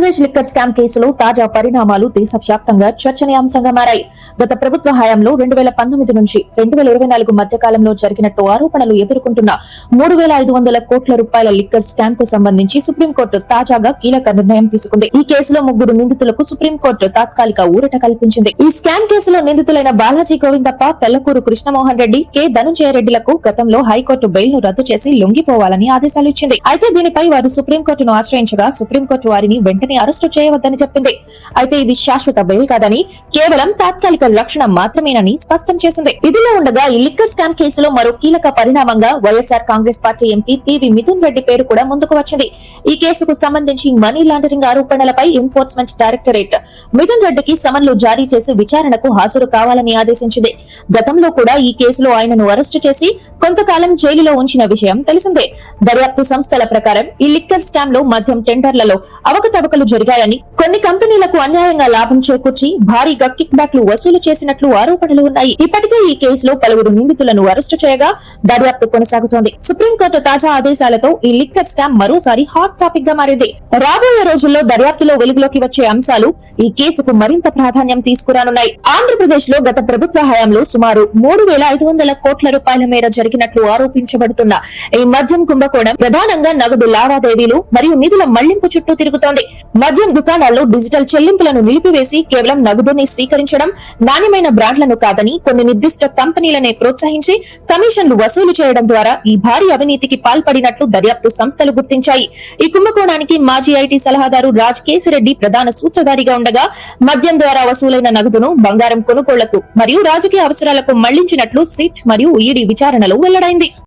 Andhra Pradesh liquor scam కేసులో తాజా పరిణామాలు దేశవ్యాప్తంగా చర్చనీయాంశంగా మారాయి. గత ప్రభుత్వ హయాంలో రెండు వేల పంతొమ్మిది నుంచి రెండు వేల ఇరవై నాలుగు మధ్య కాలంలో జరిగినట్టు ఆరోపణలు ఎదుర్కొంటున్న మూడు వేల ఐదు వందల కోట్ల రూపాయల లిక్కర్ స్కామ్కు సంబంధించి సుప్రీంకోర్టు తాజాగా కీలక నిర్ణయం తీసుకుంది. ఈ కేసులో ముగ్గురు నిందితులకు సుప్రీంకోర్టు తాత్కాలిక ఊరట కల్పించింది. ఈ స్కామ్ కేసులో నిందితులైన బాలాజీ గోవిందప్ప పెళ్ళకూరు కృష్ణమోహన్ రెడ్డి కె ధనుంజయ రెడ్డిలకు గతంలో హైకోర్టు బెయిల్ను రద్దు చేసి లొంగిపోవాలని ఆదేశాలు ఇచ్చింది. అయితే దీనిపై వారు సుప్రీంకోర్టును ఆశ్రయించగా సుప్రీంకోర్టు వారిని వెంటనే అరెస్టు చేయవద్దని చెప్పింది. అయితే ఇది శాశ్వత బెయిల్ కాదని కేవలం తాత్కాలిక రక్షణ మాత్రమేనని స్పష్టం చేసింది. ఇదిలో ఉండగా ఈ లిక్కర్ స్కామ్ కేసులో మరో కీలక పరిణామంగా YSR Congress party MP PV Mithun Reddy పేరు కూడా ముందుకు వచ్చింది. ఈ కేసుకు సంబంధించి మనీ లాండరింగ్ ఆరోపణలపై ఎన్ఫోర్స్మెంట్ డైరెక్టరేట్ మిథున్ రెడ్డికి సమన్లు జారీ చేసి విచారణకు హాజరు కావాలని ఆదేశించింది. గతంలో కూడా ఈ కేసులో ఆయనను అరెస్టు చేసి కొంతకాలం జైలులో ఉంచిన విషయం తెలిసిందే. దర్యాప్తు సంస్థల ప్రకారం ఈ లిక్కర్ స్కామ్లో మద్యం టెండర్లలో అవకతవకలు జరిగాయని కొన్ని కంపెనీలకు అన్యాయంగా లాభం చేకూర్చి భారీగా కిక్ బ్యాక్లు వసూలు చేసినట్లు ఆరోపణలు ఉన్నాయి. ఇప్పటికే ఈ కేసులో పలువురు నిందితులను అరెస్టు చేయగా దర్యాప్తు కొనసాగుతోంది. సుప్రీంకోర్టు తాజా ఆదేశాలతో ఈ లిక్కర్ స్కామ్ మరోసారి హాట్ టాపిక్గా మారింది. రాబోయే రోజుల్లో దర్యాప్తులో వెలుగులోకి వచ్చే అంశాలు ఈ కేసుకు మరింత ప్రాధాన్యం తీసుకురానున్నాయి. ఆంధ్రప్రదేశ్లో గత ప్రభుత్వ హయాంలో సుమారు మూడు వేల ఐదు వందల కోట్ల రూపాయల మేర జరిగిన చేసినట్లు ఆరోపించబడుతున్న ఈ మద్యం కుంభకోణం ప్రధానంగా నగదు లావాదేవీలు మరియు నిధుల మళ్ళింపు చుట్టూ తిరుగుతోంది. మద్యం దుకాణాల్లో డిజిటల్ చెల్లింపులను నిలిపివేసి కేవలం నగదుని స్వీకరించడం నాణ్యమైన బ్రాండ్లను కాదని కొన్ని నిర్దిష్ట కంపెనీలనే ప్రోత్సహించి కమిషన్లు వసూలు చేయడం ద్వారా ఈ భారీ అవినీతికి పాల్పడినట్లు దర్యాప్తు సంస్థలు గుర్తించాయి. ఈ కుంభకోణానికి మాజీ ఐటీ సలహాదారు రాజ్ కేసిరెడ్డి ప్రధాన సూత్రధారిగా ఉండగా మద్యం ద్వారా వసూలైన నగదును బంగారం కొనుగోళ్ళకు మరియు రాజకీయ అవసరాలకు మళ్ళించినట్లు సిట్ మరియు ఈడీ విచారణలో వెల్లడైంది